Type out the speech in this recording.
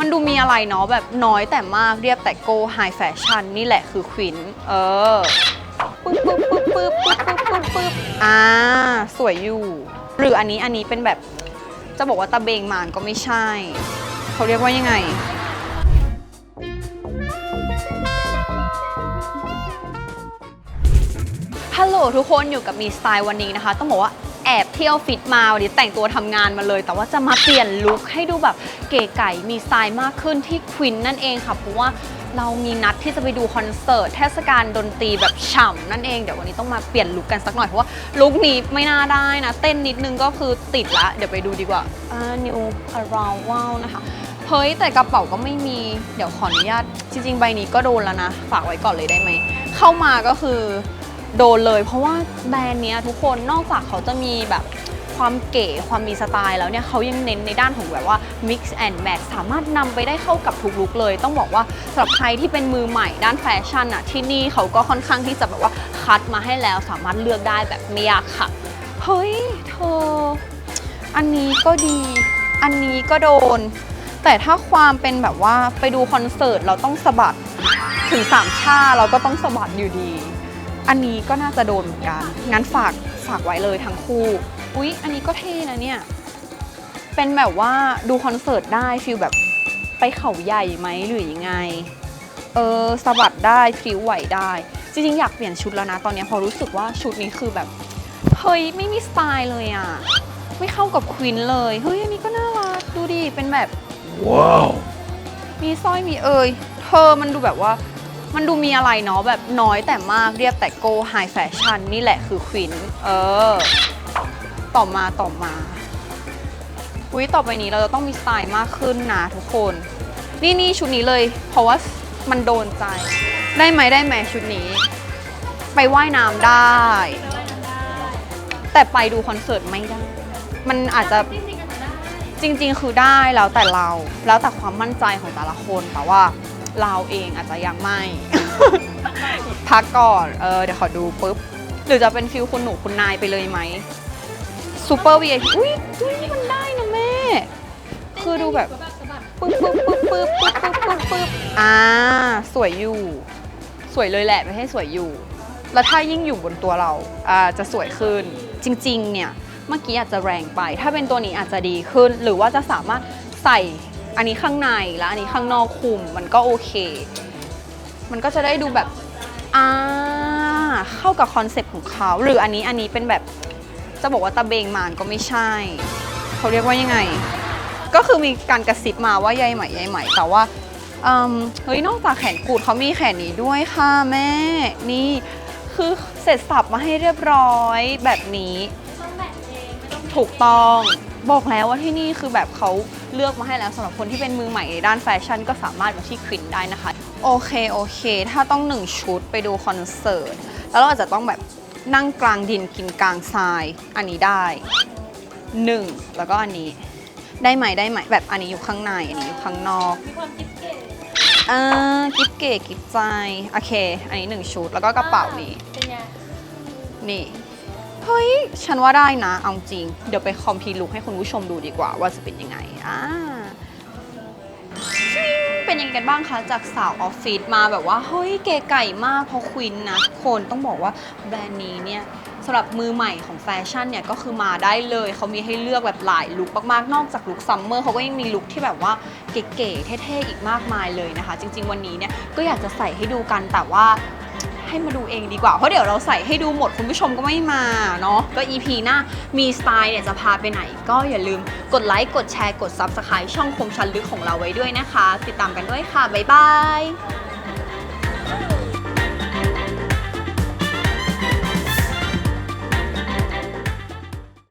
มันดูมีอะไรเนาะแบบน้อยแต่มากเรียบแต่โกไฮแฟชั่นนี่แหละคือควินเออปึ๊บปึ๊บปึ๊บปึ๊บปึ๊บปึ๊บปึ๊บปื๊บอ่า สวยอยู่ หรืออันนี้อันนี้เป็นแบบจะบอกว่าตะเบงมานก็ไม่ใช่ เขาเรียกว่ายังไง ฮัลโหลทุกคนอยู่กับมีสไตล์วันนี้นะคะ ต้องบอกว่า อบเที่ยวฟิตมาวันนี้แต่งตัวทำงานมาเลย แต่ว่าจะมาเปลี่ยนลุคให้ดูแบบเก๋ไก่มีสไตล์มากขึ้นที่ควินนั่นเองค่ะ เพราะว่าเรามีนัดที่จะไปดูคอนเสิร์ตเทศกาลดนตรีแบบฉ่ำนั่นเองเดี๋ยววันนี้ต้องมาเปลี่ยนลุคกันสักหน่อยเพราะว่าลุคนี้ไม่น่าได้นะ เต้นนิดนึงก็คือติดละ เดี๋ยวไปดูดีกว่าอ่า new arrival นะคะเฮ้ยแต่กระเป๋าก็ไม่มีเดี๋ยวขออนุญาตจริง ๆ ใบนี้ก็โดนแล้วนะ ฝากไว้ก่อนเลยได้ไหมเข้ามาก็คือ โดนเลย เพราะว่าแบรนด์เนี้ยทุกคนนอกจากเขาจะมีแบบความเก๋ความมีสไตล์แล้วเนี่ยเขายังเน้นในด้านของแบบว่า mix and match สามารถนำไปได้เข้ากับทุกลุคเลย ต้องบอกว่าสำหรับใครที่เป็นมือใหม่ด้านแฟชั่นอะที่นี่เขาก็ค่อนข้างที่จะแบบว่าคัดมาให้แล้วสามารถเลือกได้แบบไม่ยากค่ะ เฮ้ย เธอ อันนี้ก็ดี อันนี้ก็โดน แต่ถ้าความเป็นแบบว่าไปดูคอนเสิร์ตเราต้องสะบัดถึงสามชาเราก็ต้องสะบัดอยู่ดี อันนี้ก็น่าจะโดนเหมือนกัน งั้นฝากฝากไว้เลยทั้งคู่ อุ๊ย อันนี้ก็เท่นะเนี่ย เป็นแบบว่าดูคอนเสิร์ตได้ฟีลแบบไปเขาใหญ่ไหมหรือยังไง เออสะบัดได้พริ้วไหวได้ จริงๆ อยากเปลี่ยนชุดแล้วนะ ตอนนี้พอรู้สึกว่าชุดนี้คือแบบ เฮ้ย ไม่มีสไตล์เลยอะ ไม่เข้ากับควินเลย เฮ้ย อันนี้ก็น่ารัก ดูดิ เป็นแบบ Wow. มีสร้อยมีเอย เธอมันดูแบบว่า มันดูมีอะไรเนาะแบบน้อยแต่มากเรียบแต่โกไฮแฟชั่นนี่แหละคือควินเออ ต่อมาต่อมาอุ้ยต่อไปนี้เราจะต้องมีสไตล์มากขึ้นนะทุกคน นี่นี่ชุดนี้เลย เพราะว่ามันโดนใจ ได้ไหมได้ไหมชุดนี้ ไปว่ายน้ำได้ แต่ไปดูคอนเสิร์ตไม่ได้ มันอาจจะจริง ๆ คือได้แล้วแต่เรา แล้วแต่ความมั่นใจของแต่ละคนแต่ว่า เราเองอาจจะยังไม่ พักก่อนเออเดี๋ยวขอดูปุ๊บ หรือจะเป็นฟิลคุณหนูคุณนายไปเลยไหมซูเปอร์วีไออุ้ยอุ้ยมันได้นะแม่ คือดูแบบปึ๊บปึ๊บปึ๊บปึ๊บปึ๊บปึ๊บปึ๊บปึ๊บอ่า สวยอยู่ สวยเลยแหละไม่ให้สวยอยู่ แล้วถ้ายิ่งอยู่บนตัวเราอ่าจะสวยขึ้น จริง ๆ เนี่ย เมื่อกี้อาจจะแรงไป ถ้าเป็นตัวนี้อาจจะดีขึ้น หรือว่าจะสามารถใส่ อันนี้ข้างในแล้วอันนี้ข้างนอกคุมมันก็โอเค มันก็จะได้ดูแบบอ่าเข้ากับคอนเซ็ปต์ของเขาหรืออันนี้อันนี้เป็นแบบจะบอกว่าตะเบงมานก็ไม่ใช่ เขาเรียกว่ายังไง ก็คือมีการกระซิบมาว่าใยไหมใยไหมแต่ว่าอืมเฮ้ยนอกจากแขนกูดเขามีแขนนี้ด้วยค่ะแม่ นี่คือเสร็จสับมาให้เรียบร้อยแบบนี้ถูกต้อง บอกแล้วว่าที่นี่คือแบบเขาเลือกมาให้แล้วสำหรับคนที่เป็นมือใหม่ในด้านแฟชั่นก็สามารถมาที่ควินได้นะคะ โอเคโอเค ถ้าต้องหนึ่งชุดไปดูคอนเสิร์ต แล้วเราอาจจะต้องแบบนั่งกลางดินกินกลางทราย อันนี้ได้หนึ่งแล้วก็อันนี้ได้ไหมได้ไหมแบบอันนี้อยู่ข้างในอันนี้อยู่ข้างนอกมีความกิ๊บเก๋อ่ากิฟเก๋กิฟใจโอเค อันนี้หนึ่งชุดแล้วก็กระเป๋านี้เป็นไงนี่ เฮ้ย ฉันว่าได้นะ เอาจริง เดี๋ยวไปคอมพีลุกให้คุณผู้ชมดูดีกว่าว่าจะเป็นยังไงอ่าเป็นยังไงกันบ้างคะ จากสาวออฟฟิศมาแบบว่า เฮ้ยเก๋ไก่มากเพราะควินนะคนต้องบอกว่าแบรนด์นี้เนี่ยสำหรับมือใหม่ของแฟชั่นเนี่ยก็คือมาได้เลย เขามีให้เลือกแบบหลายลุคมากๆ นอกจากลุคซัมเมอร์เขาก็ยังมีลุคที่แบบว่าเก๋ๆเท่ๆอีกมากมายเลยนะคะ จริง ๆ วันนี้เนี่ยก็อยากจะใส่ให้ดูกันแต่ว่า ให้มาดูเองดีกว่า เพราะเดี๋ยวเราใส่ให้ดูหมดคุณผู้ชมก็ไม่มาเนาะก็ EP หน้ามีสไตล์เนี่ยจะพาไปไหน ก็อย่าลืมกดไลค์กดแชร์กด Subscribe ช่องคมชันลึกของเราไว้ด้วยนะคะ ติดตามกันด้วยค่ะบ๊ายบาย